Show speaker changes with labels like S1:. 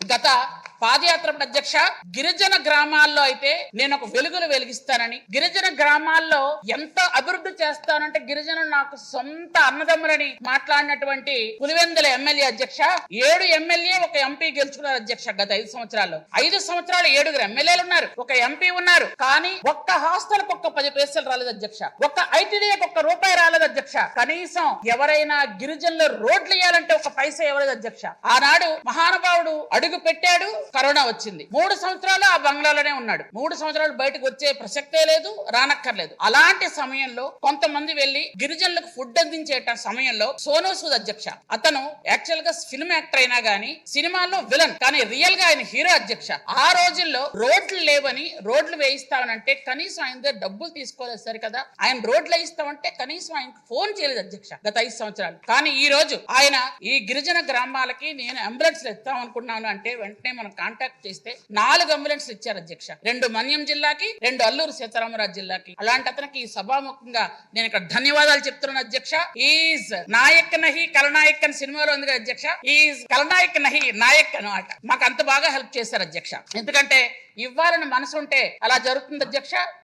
S1: గత పాదయాత్ర అధ్యక్ష గిరిజన గ్రామాల్లో అయితే నేను ఒక వెలుగులు వెలిగిస్తానని. గిరిజన గ్రామాల్లో ఎంత అభివృద్ధి చేస్తానంటే గిరిజన నాకు సొంత అన్నదమ్ములని మాట్లాడినటువంటి పులివెందుల ఎమ్మెల్యే అధ్యక్ష ఏడు ఎమ్మెల్యే ఒక ఎంపీ గెలుచుకున్నారు అధ్యక్ష గత ఐదు సంవత్సరాల్లో. ఐదు సంవత్సరాలు ఏడుగురు ఎమ్మెల్యేలు ఉన్నారు ఒక ఎంపీ ఉన్నారు కానీ ఒక్క హాస్టల్కి ఒక్క పది పైసలు రాలేదు అధ్యక్ష. ఒక్క ఐటీడీఏకి ఒక్క రూపాయి రాలేదు అధ్యక్ష. కనీసం ఎవరైనా గిరిజనులు రోడ్లు వేయాలంటే ఒక పైసా ఇవ్వలేదు అధ్యక్ష. ఆనాడు మహానుభావుడు అడుగు పెట్టాడు కరోనా వచ్చింది. మూడు సంవత్సరాలు ఆ బంగ్లాలోనే ఉన్నాడు. మూడు సంవత్సరాలు బయటకు వచ్చే ప్రసక్తే లేదు రానక్కర్లేదు. అలాంటి సమయంలో కొంతమంది వెళ్ళి గిరిజనులకు ఫుడ్ అందించేట సమయంలో సోను సూద్ అధ్యక్ష అతను యాక్చువల్గా ఫిల్మ్ యాక్టర్ అయినా గానీ సినిమాల్లో విలన్ కానీ రియల్గా ఆయన హీరో అధ్యక్ష. ఆ రోజుల్లో రోడ్లు లేవని రోడ్లు వేయిస్తామనంటే కనీసం ఆయన దగ్గర డబ్బులు తీసుకోలేదు సరి కదా. ఆయన రోడ్లు వేయిస్తామంటే కనీసం ఆయనకు ఫోన్ చేయలేదు అధ్యక్ష గత ఐదు సంవత్సరాలు. కానీ ఈ రోజు ఆయన ఈ గిరిజన గ్రామాలకి నేను అంబులెన్స్ ఇస్తాం అనుకున్నాను అంటే వెంటనే మనం కాంటాక్ట్ చేస్తే నాలుగు అంబులెన్స్ ఇచ్చారు అధ్యక్ష. రెండు మన్యం జిల్లాకి రెండు అల్లూరు సీతారామరాజు జిల్లాకి. అలాంటి అతనికి సభాముఖంగా నేను ఇక్కడ ధన్యవాదాలు చెప్తున్నాను అధ్యక్ష. ఈజ్ నాయక్ నహి కలనాయక్ అని సినిమాలో ఉంది కదా అధ్యక్ష. ఈజ్ కలనాయక్ నహి నాయక్ అనమాట మాకు అంత బాగా హెల్ప్ చేశారు అధ్యక్ష. ఎందుకంటే ఇవ్వాలని మనసు ఉంటే అలా జరుగుతుంది అధ్యక్ష.